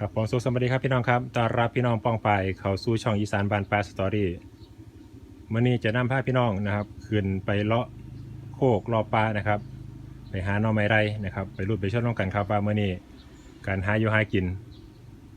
ครับผมสุขสวัสดีครับพี่น้องครับต้อนรับพี่น้องปองไปเขาสู่ช่องอีสานบานปลาสตอรี่มื่อนี้จะนำพาพี่น้องนะครับขึ้นไปเลาะโคกรอปลานะครับ ไปหาหน่อไม้ไรนะครับ ไปรูดไปชดน้องกันครับว่ามื่อนี้การหาอยู่หากิน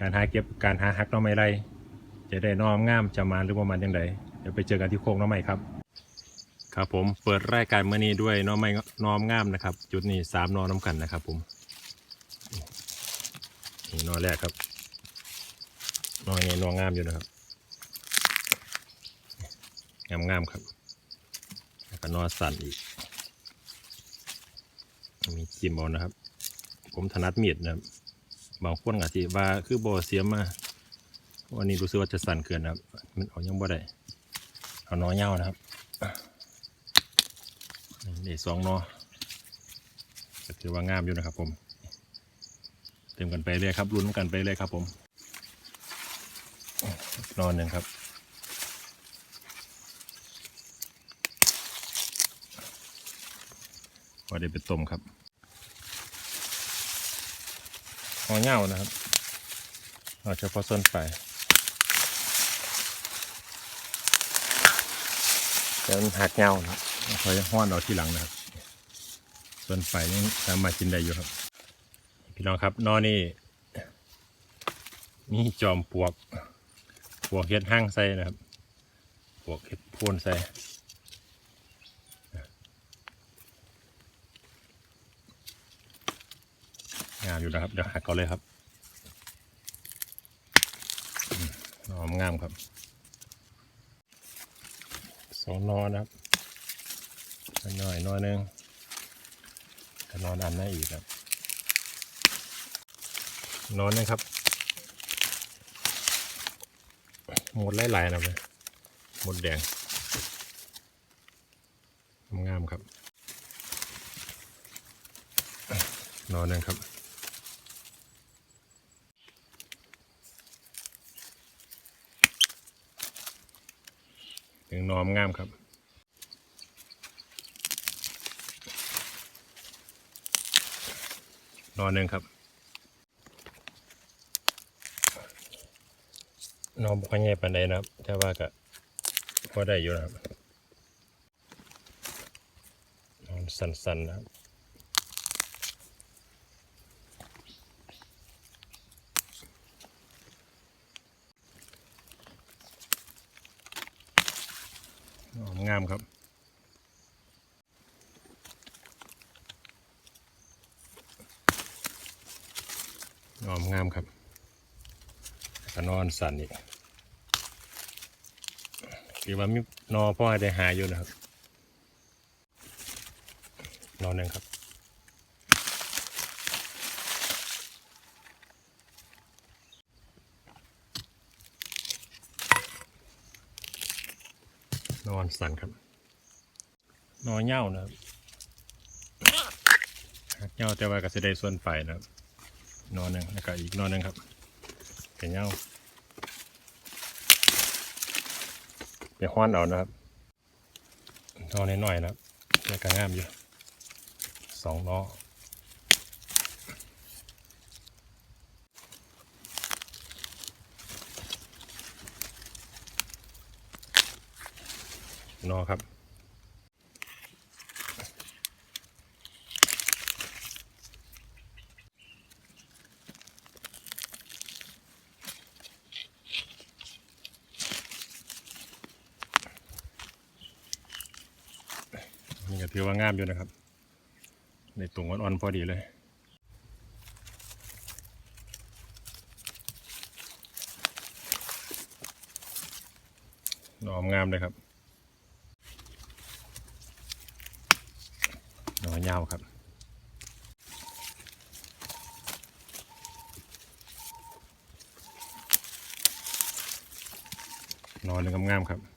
การหาเก็บการหาหักน่อไม้ไรจะได้น้อมงามจะมาหรือว่ามันยังไงเดี๋ยวไปเจอกันที่โคกน้อไม้ครับ ครับผมเปิดรายการมื่อนี้ด้วยน้อไม้น้อมงามนะครับ จุดนี้สามหนอน้ำกันนะครับผม นี่นอแรกครับนอใหญ่นองามอยู่นะครับ งามงามครับ แล้วก็นอสั่นอีก มีจิ้มเอานะครับ ผมถนัดมีดนะครับบางคนอาจจะว่าคือบ่เสียมมาวันนี้รู้สึกว่าจะสั่นเกินนะครับ มันเอายังบ่ได้เอานอเง่านะครับนี่สองนอก็ถือว่างามอยู่นะครับผม เต็มกันไปเรื่อยครับลุ้นกันไปเรื่อยครับ ผมนอนหนึ่งครับพอได้ไปต้มครับหอเง่านะครับเอาเฉพาะส้นไฟจะหักเงานะครับคอยห้อนเอาที่หลังนะครับ ส่วนไฟยังสามารถกินได้อยู่ครับ พี่น้องครับนอนี่มีจอมปวก ปวกเห็ดห้างใส่นะครับ ปวกเห็ดโพนใส่งามอยู่นะครับ เดี๋ยวหักก่อนเลยครับหอมงามครับสองนอนนะครับอันหน่อยนอนหนึ่งก็นอนอันหน้าอีกครับ นอนนะครับ หมดหลายๆนะเลยหมดแดง งามๆครับ นอนนะครับถึงนอมงามครับนอนหนึ่งครับ น้องบุคคลใหญ่ปานใดนะครับแต่ว่าก็พอได้อยู่นะครับนอนสันๆนะครับนอนงามครับนอนงามครับ ก็นอนสั่นอีกคือว่ามีนอพ่อได้หาอยู่นะครับ นอนหนึ่งครับนอนสั่นครับ นอนเหย้านะครับเหย้าแต่ว่าก็จะได้ส่วนไฟนะครับ นอนหนึ่งแล้วก็อีกนอนหนึ่งครับ เป็นเงาเป็นห้อนเอานะครับนอน้อยๆนะครับแล้วก็งามอยู่สองล้อๆนอครับ ถือว่างามอยู่นะครับ ในตุ่งอ่อนๆพอดีเลยหนอมงามเลยครับหนอยาวครับนอนเลยงามๆครับ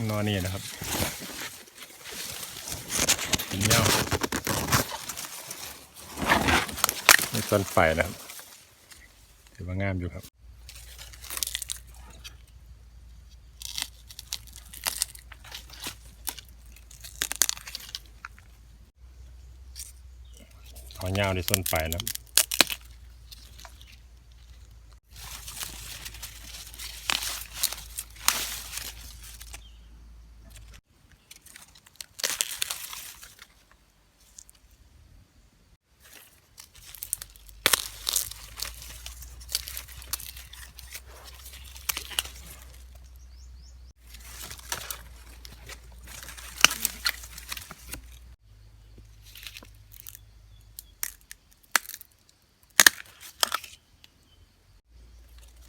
ข้างนอนนี่นะครับกินเน่านี่ต้นไฟนะครับถือว่างามอยู่ครับตเอาเงาวในส้นไปนะครับ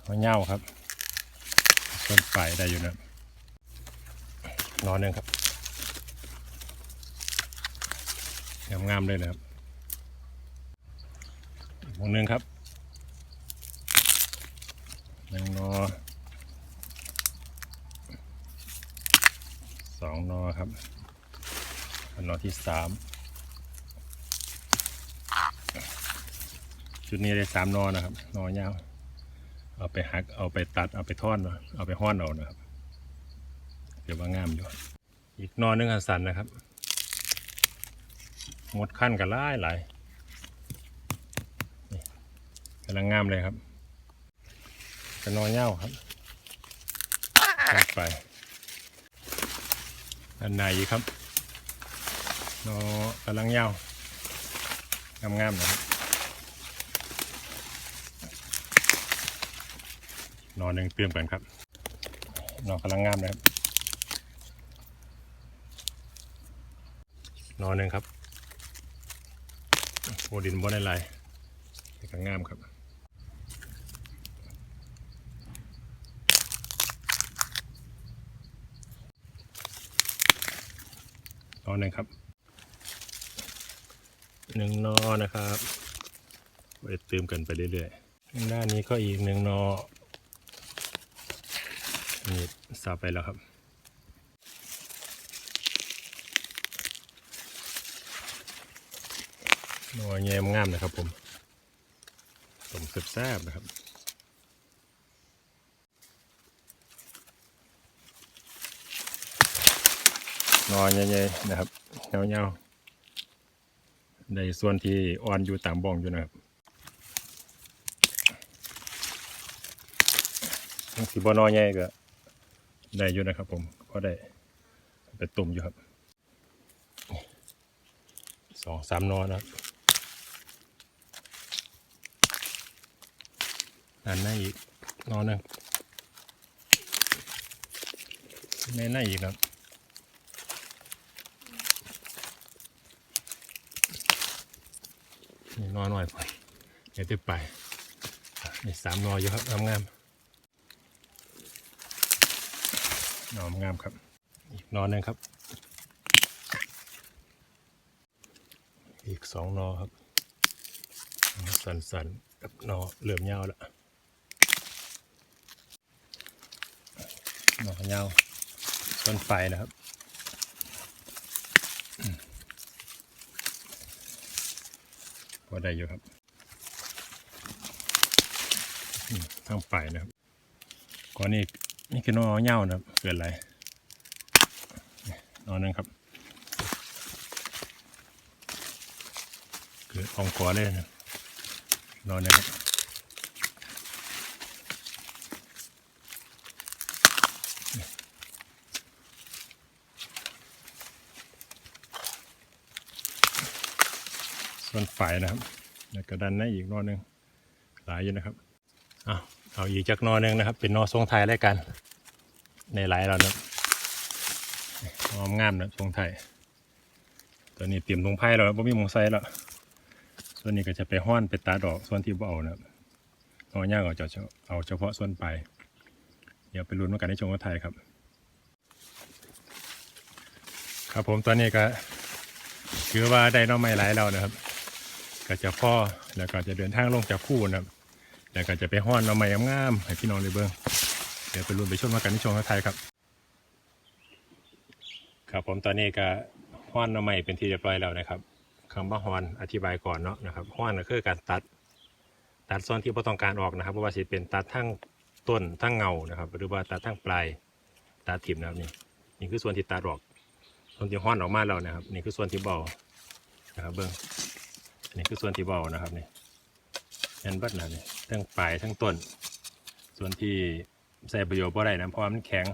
เอาเงาครับต้นไปได้อยู่นะนอนหนึ่งครับงามๆเลยนะครับอีกวงหนึ่งครับหนึ่งนอสองนอครับอันนอที่สามชุดนี้ได้สามนอนะครับ นอยาว เอาไปหักเอาไปตัดเอาไปท่อนเอาไปห้อนเอานะครับเดี๋ยวว่างามอยู่อีกนอนนึงอันสันนะครับ หมดขั้นกันหลายหลายกำลังงามเลยครับกระนอนเง่าครับไปอันไหนครับนอกำลังเง่างามๆนะครับ นอนหนึ่งเตรียมกันครับ นอนกำลังงามนะครับนอนหนึ่งครับโอดินบนได้ลายแต่ก็งามครับนอนหนึ่งครับหนึ่งนอนะครับไปเติมกันไปเรื่อยๆด้านนี้ก็อีกหนึ่งนอ นี่สับไปแล้วครับหนัวแยมงามนะครับผมสมแซ่บนะครับนอนใหญ่ๆนะครับเงาๆในส่วนที่อ่อนอยู่ตามบ้องอยู่นะครับสีบอนอใหญ่ก็ ได้อยู่นะครับผมก็ได้ไปตุ่มอยู่ครับสองสามนอนะครับอันหน้าอีกนอนหนึ่งในหน้าอีกครับนอนหน่อยไปเดี๋ยวจะไปสามนอนอยู่ครับงาม งามๆนอมงามครับอีกนอนหนึ่งครับ อีกสองนอครับ สันสันกับนอเหลื่อมยาวล้วนอยาวต้นไฟนะครับพอได้อยู่ครับอืมทางไฟนะครับก่อนนี้ นี่คือนอเหย้านะครับ เกิดอะไรนอนนึงครับ เกิดองกอเลยนะนอนนะครับส่วนฝ่ายนะครับแล้วก็ดันน้าอีกนอนหนึ่งหลายอยู่นะครับเอาเอาอีกจากนอหนึ่งนะครับ เป็นนอทรงไทยแล้วกัน ในหลายเรานะหอมงามนะทรงไทยตัวนี้เตรียมทงไพ่แล้วบ่มีมงไซแล้วส่วนนี้ก็จะไปห้อนไปตาดอกส่วนที่บ่เอานะครับนอย่างเอาจะเอาเฉพาะส่วนปลายเดี๋ยวไปลุ้นว่ากันในช่วงไทยครับ ครับผมตอนนี้ก็คือว่าได้น้องไม้หลายเรานะครับ ก็จะพ่อแล้วก็จะเดินทางลงจากคู่นะครับแล้วก็จะไปห้อนเอาไม้งามให้พี่น้องเลยเบิ้ง เดี๋ยวไปรุ่นไปชมมากันที่ชมไทยครับ ครับผมตอนนี้ก็ห้อนเอาไม้เป็นที่เรียบร้อยแล้วนะครับคำว่าห้อนอธิบายก่อนเนาะนะครับห้อนก็คือการตัดตัดส่วนที่ไม่ต้องการออกนะครับเพราะว่าสิเป็นตัดทั้งต้นทั้งเงานะครับ หรือว่าตัดทั้งปลายตัดถิ่มนะครับนี่นี่คือส่วนที่ตัดออก ส่วนที่ห้อนออกมาแล้วนะครับ นี่คือส่วนที่เบานะครับเบิ้องนี่คือส่วนที่เบานะครับนี่เห็นบัดนะนี่ทั้งปลายทั้งต้น ส่วนที่ ใส่ประโยชน์บ่ได้นะเพราะมันแข็ง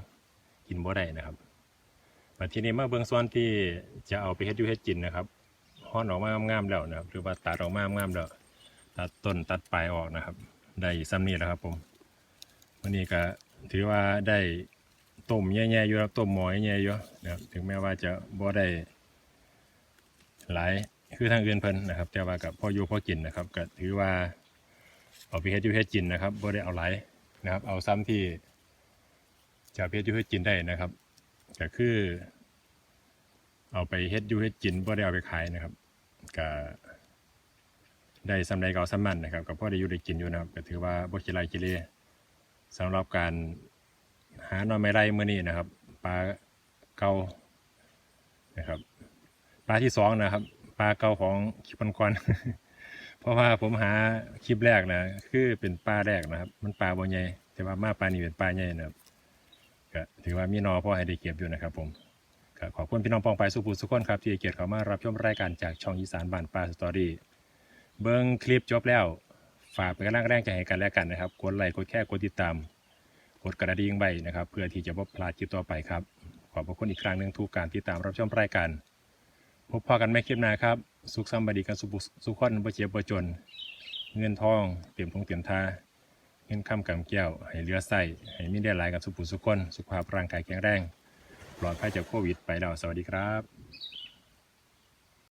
กินบ่ได้นะครับมาทีนี้มาเบื้องส่วนที่จะเอาไปเฮ็ดยูเฮ็ดกินนะครับห่อนออกมางามๆแล้วนะครับหรือว่าตัดออกมางามๆแล้วตัดต้นตัดปลายออกนะครับได้ซ้ำนี้แล้วครับผมวันนี้ก็ถือว่าได้ต้มแย่ๆอยู่ครับต้มหมอแย่ๆอยู่นะครับถึงแม้ว่าจะบ่ได้หลายคือทางอื่นเพิ่นนะครับ แต่ว่ากับพ่ออยู่พ่อกินนะครับก็ถือว่าเอาไปเฮ็ดอยู่เฮ็ดกินนะครับบ่ได้เอาหลาย นะครับ เอาซ้ำที่จะเอาไปเฮ็ดอยู่เฮ็ดกินได้นะครับก็คือ เอาไปเฮ็ดยูเฮ็ดกินบ่ได้เอาไปขายนะครับก็ได้สำไรก็เอาซ้ำมันนะครับก็พอได้อยู่ได้กินอยู่นะครับก็ถือว่าบ่ขี้ไรขี้เลสำหรับการหาหน่อไม้ไร่มื้อนี้นะครับปลาเก่านะครับปลาที่สองนะครับปลาเก่าของคิปก่อน เพราะว่าผมหาคลิปแรกนะคือเป็นปลาแรกนะครับ มันปลาบ่ใหญ่แต่ว่ามาปลานี่เป็นปลาใหญ่นะครับก็ถือว่ามีนอพ่อให้ได้เก็บอยู่นะครับ ผมก็ขอบคุณพี่น้องปองไปสุภูสุขคนครับที่เกียรติเข้ามารับชมรายการจากช่องอีสานบ้านปลาสตอรี่เบิ้งคลิปจบแล้ว ฝากเป็นกำลังแรงใจให้กันและกันนะครับกดไลค์กดแค่กดติดตามกดกระดิ่งใบนะครับ เพื่อที่จะบ่พลาดคลิปต่อไปครับขอบพระคุณอีกครั้งหนึ่งทุกการติดตามรับชมรายการพบพอกันไม่คลิปหน้าครับ สุขสัมบดีกันสุขสุขคนบ่เจ็บบ่จน เงินทองเตรียมทงเตรียมทาเงินคำกำแก้วให้เหลือใส่ให้มีได้หลายกับสุขสุขคน สุขภาพร่างกายแข็งแรง ปลอดภัยจากโควิดไปแล้วสวัสดีครับ